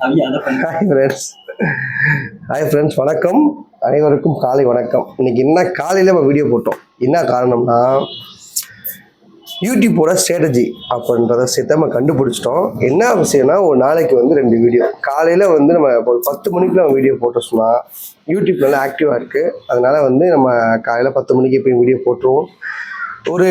Hi friends hi friends வணக்கம். அனைவருக்கும் காலை வணக்கம். இன்னைக்கு என்ன காலையில் நம்ம வீடியோ போட்டோம்? என்ன காரணம்னா யூடியூப்போட ஸ்ட்ராட்டஜி அப்படின்றத சேர்த்து நம்ம கண்டுபிடிச்சிட்டோம். என்ன விஷயம்னா ஒரு நாளைக்கு வந்து ரெண்டு வீடியோ காலையில் வந்து நம்ம ஒரு பத்து மணிக்கு நம்ம வீடியோ போட்டோம் சொன்னால் யூடியூப் நல்லா ஆக்டிவாக இருக்குது அதனால் வந்து நம்ம காலையில் பத்து மணிக்கு போய் வீடியோ போட்டுருவோம். ஒரு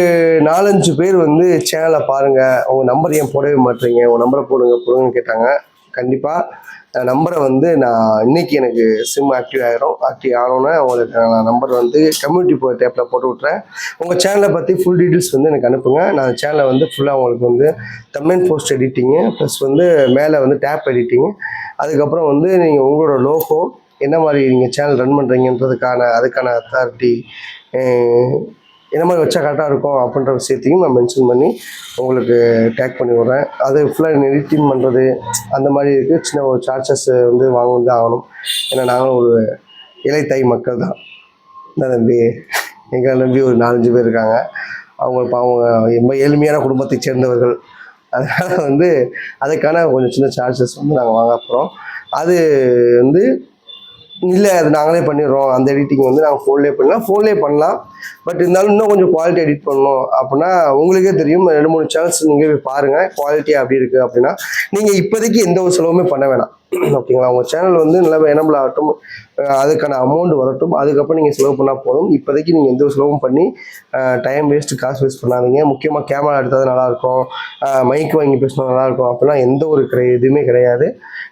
நாலஞ்சு பேர் வந்து சேனலை பாருங்கள் உங்கள் நம்பர் ஏன் போடவே மாட்டேறீங்க உங்கள் நம்பரை போடுங்க போடுங்கன்னு கேட்டாங்க. கண்டிப்பாக நம்பரை வந்து நான் இன்னைக்கு எனக்கு சிம் ஆக்டிவ் ஆகிரும் ஆக்டிவ் ஆனோன்னே உங்களுக்கு நான் நம்பர் வந்து கம்யூனிட்டி போ டேப்பில் போட்டு விட்றேன் உங்கள் சேனலை பற்றி ஃபுல் டீட்டெயில்ஸ் வந்து எனக்கு அனுப்புங்க. நான் சேனலை வந்து ஃபுல்லாக உங்களுக்கு வந்து தமிழ் போஸ்ட் எடிட்டிங்கு ப்ளஸ் வந்து மேலே வந்து டேப் எடிட்டிங்கு அதுக்கப்புறம் வந்து நீங்கள் உங்களோட லோகோ என்ன மாதிரி நீங்கள் சேனல் ரன் பண்ணுறீங்கன்றதுக்கான அதுக்கான அத்தாரிட்டி என்ன மாதிரி வச்சா கரெக்டாக இருக்கும் அப்படின்ற விஷயத்தையும் நான் மென்ஷன் பண்ணி உங்களுக்கு டேக் பண்ணி விட்றேன். அது ஃபுல்லாக எடிட்டிங் பண்ணுறது அந்த மாதிரி இருக்குது சின்ன ஒரு சார்ஜஸ் வந்து வாங்க வந்து ஆகணும். ஏன்னா நாங்களும் ஒரு இலைத்தாய் மக்கள் தான். என்ன தம்பி? எங்களை நம்பி ஒரு நாலஞ்சு பேர் இருக்காங்க. அவங்க அவங்க ரொம்ப ஏழ்மையான குடும்பத்தை சேர்ந்தவர்கள். அதனால் வந்து அதுக்கான கொஞ்சம் சின்ன சார்ஜஸ் வந்து நாங்கள் வாங்க போகிறோம் அது வந்து இல்லை அது நாங்களே பண்ணிடுறோம். அந்த எடிட்டிங் வந்து நாங்கள் ஃபோன்லேயே பண்ணலாம். ஃபோன்லேயே பண்ணலாம். பட் இருந்தாலும் இன்னும் கொஞ்சம் குவாலிட்டி எடிட் பண்ணணும் அப்படின்னா உங்களுக்கே தெரியும். ரெண்டு மூணு சேனல்ஸ் நீங்கள் போய் பாருங்கள் குவாலிட்டி அப்படி இருக்குது அப்படின்னா நீங்கள் இப்போதைக்கு எந்த ஒரு செலவுமே பண்ண வேணாம். ஓகேங்களா உங்கள் சேனல் வந்து நல்லா எனபிள் ஆகட்டும். அதுக்கான அமௌண்ட் வரட்டும். அதுக்கப்புறம் நீங்கள் செலவு பண்ணால் போதும். இப்போதைக்கு நீங்கள் எந்த ஒரு செலவும் பண்ணி டைம் வேஸ்ட்டு காசு வேஸ்ட் பண்ணாதீங்க. முக்கியமாக கேமரா எடுத்தது நல்லாயிருக்கும். மைக் வாங்கி பேசினா நல்லாயிருக்கும். அப்படிலாம் எந்த ஒரு கிடை எதுவுமே கிடையாது.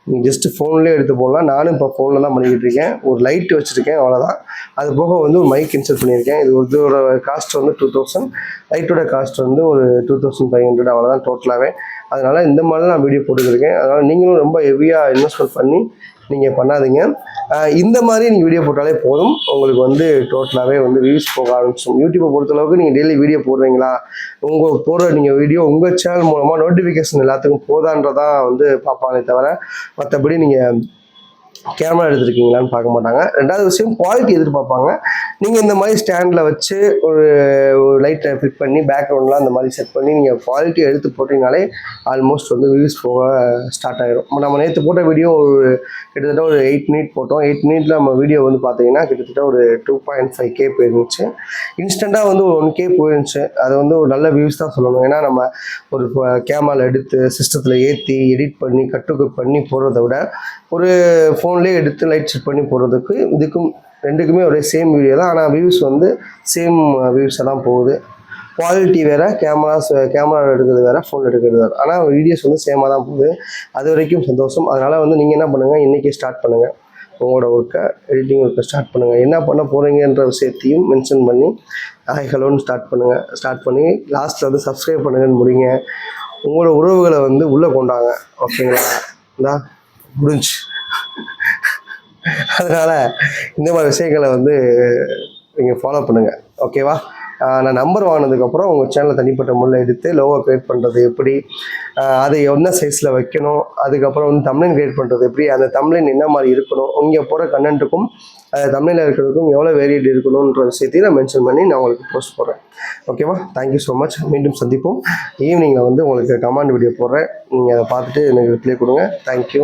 நீங்கள் ஜஸ்ட்டு ஃபோன்லேயே எடுத்து போடலாம். நானும் இப்போ ஃபோனில் தான் பண்ணிக்கிட்டு இருக்கேன். ஒரு லைட் வச்சுருக்கேன். அவ்வளோதான் அது போக வந்து ஒரு மைக் இன்ஸ்டால் பண்ணியிருக்கேன். இது இதோட காஸ்ட் வந்து டூ தௌசண்ட் லைட்டோட காஸ்ட் வந்து ஒரு டூ தௌசண்ட் ஃபைவ் ஹண்ட்ரட் அவ்வளோதான் டோட்டலாகவே அதனால் இந்த மாதிரி நான் வீடியோ போட்டுக்கிருக்கேன் அதனால் நீங்களும் ரொம்ப ஹெவியாக இன்வெஸ்ட்மெண்ட் பண்ணி நீங்கள் பண்ணாதீங்க. இந்த மாதிரி நீங்கள் வீடியோ போட்டாலே போதும். உங்களுக்கு வந்து டோட்டலாகவே வந்து வியூஸ் போக ஆரம்பிச்சிடும். யூடியூப்பை பொறுத்தளவுக்கு நீங்கள் டெய்லி வீடியோ போடுறீங்களா? உங்கள் போடுற நீங்கள் வீடியோ உங்கள் சேனல் மூலமாக நோட்டிஃபிகேஷன் எல்லாத்துக்கும் போதான்றதான் வந்து பார்ப்பாங்களே தவிர மற்றபடி நீங்கள் கேமரா எடுத்துருக்கீங்களான்னு பார்க்க மாட்டாங்க. ரெண்டாவது விஷயம் குவாலிட்டி எதிர்பார்ப்பாங்க. நீங்கள் இந்த மாதிரி ஸ்டாண்டில் வச்சு ஒரு ஒரு லைட்டை ஃபிட் பண்ணி பேக்ரவுண்ட்லாம் அந்த மாதிரி செட் பண்ணி நீங்கள் குவாலிட்டி எடுத்து போட்டிங்கனாலே ஆல்மோஸ்ட் வந்து வியூஸ் போக ஸ்டார்ட் ஆகிடும் நம்ம நேற்று போட்ட வீடியோ ஒரு கிட்டத்தட்ட ஒரு எயிட் மினிட் போட்டோம். எயிட் மினிட்ல நம்ம வீடியோ வந்து பார்த்தீங்கன்னா கிட்டத்தட்ட ஒரு டூ பாயிண்ட் ஃபைவ் கே போயிருந்துச்சு. இன்ஸ்டண்ட்டாக வந்து ஒரு ஒன் கே போயிருந்துச்சு. அது வந்து ஒரு நல்ல வியூஸ் தான் சொல்லணும். ஏன்னா நம்ம ஒரு கேமராவில் எடுத்து சிஸ்டத்தில் ஏற்றி எடிட் பண்ணி கட்டுக்கு பண்ணி போடுறத விட ஒரு ஃபோன்லேயே எடுத்து லைட் செட் பண்ணி போடுறதுக்கு இதுக்கும் ரெண்டுக்குமே ஒரே சேம் வீடியோ தான். ஆனால் வியூஸ் வந்து சேம் வியூஸாக தான் போகுது. குவாலிட்டி வேறு கேமராஸ் கேமரா எடுக்கிறது வேறு ஃபோன் எடுக்கிறது வேறு. ஆனால் வீடியோஸ் வந்து சேமாக தான் போகுது. அது வரைக்கும் சந்தோஷம். அதனால் வந்து நீங்கள் என்ன பண்ணுங்கள் இன்றைக்கி ஸ்டார்ட் பண்ணுங்கள் உங்களோட ஒர்க்கை எடிட்டிங் ஒர்க்கை ஸ்டார்ட் பண்ணுங்கள் என்ன பண்ண போகிறீங்கன்ற விஷயத்தையும் மென்ஷன் பண்ணி ஹாய் ஹலோன்னு ஸ்டார்ட் பண்ணுங்கள் ஸ்டார்ட் பண்ணி லாஸ்ட்டில் வந்து சப்ஸ்கிரைப் பண்ணுங்கன்னு முடிங்க. உங்களோட உறவுகளை வந்து உள்ளே கொண்டாங்க. ஓகேங்களா இந்தா முடிஞ்சு. அதனால் இந்த மாதிரி விஷயங்களை வந்து நீங்கள் ஃபாலோ பண்ணுங்கள் ஓகேவா நான் நம்பர் வாங்கினதுக்கப்புறம் உங்கள் சேனலை தனிப்பட்ட முறையில் எடுத்து லோகோ க்ரியேட் பண்ணுறது எப்படி? அதை என்ன சைஸில் வைக்கணும்? அதுக்கப்புறம் வந்து தமிழன் க்ரியேட் பண்ணுறது எப்படி? அந்த தமிழன் என்ன மாதிரி இருக்கணும்? இங்கே போகிற கண்டென்ட்டுக்கும் அது தமிழில் இருக்கிறதுக்கும் எவ்வளோ வேரியட் இருக்கணுன்ற விஷயத்தையும் நான் மென்ஷன் பண்ணி நான் உங்களுக்கு போஸ்ட் போடுறேன். ஓகேவா தேங்க்யூ ஸோ மச் மீண்டும் சந்திப்போம். ஈவினிங்கில் வந்து உங்களுக்கு கமாண்ட் வீடியோ போடுறேன். நீங்கள் அதை பார்த்துட்டு எனக்கு ரிப்ளை கொடுங்க. Thank you